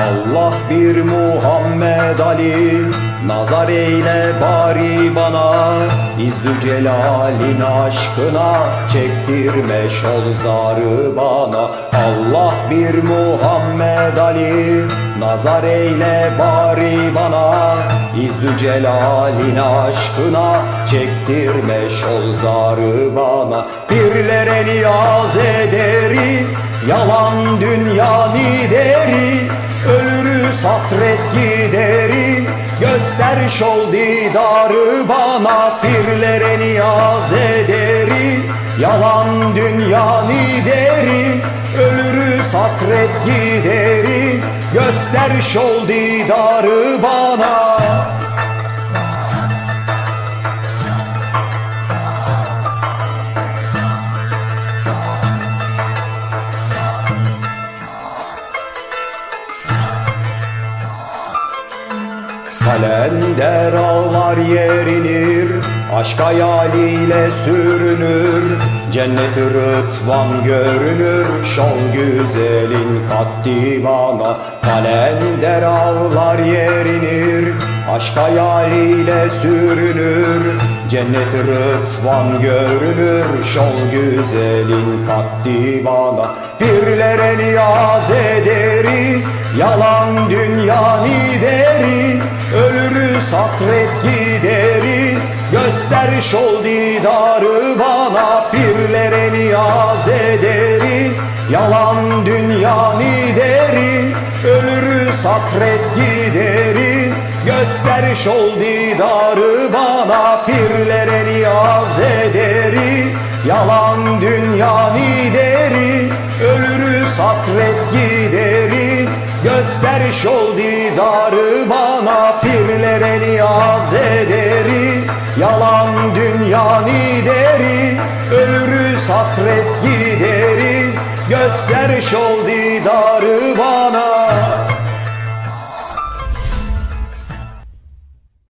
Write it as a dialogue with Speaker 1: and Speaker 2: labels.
Speaker 1: Allah bir Muhammed Ali Nazar eyle bari bana. İzzü celalin aşkına Çektirme şol zarı bana. Allah bir Muhammed Ali Nazar eyle bari bana. İzzü celalin aşkına Çektirme şol zarı bana. Pirlere niyaz ederiz Yalan dünyanı deriz Ölürüz hasret gideriz Göster şol didarı bana Pirlere niyaz ederiz. Yalan dünyanı deriz Ölürüz hasret gideriz. Göster şol didarı bana Kalender ağlar yerinir Aşk hayaliyle sürünür. Cennet rıtvan görünür Şol güzelin kat divana. Kalender ağlar yerinir Aşk hayaliyle sürünür. Cennet rıtvan görünür Şol güzelin kat divana. Pirlere niyaz ederiz Yalan dünyanı deriz. Ölürüz hasret gideriz Göster şol didarı bana. Pirlere niyaz ederiz Yalan dünyanı deriz Ölürüz hasret gideriz Göster şol didarı bana. Pirlere niyaz ederiz Yalan dünyanı deriz Ölürüz hasret Göster şol didarı bana Pirlere niyaz ederiz. Yalan dünyanı deriz Ölürüz hasret gideriz. Göster şol didarı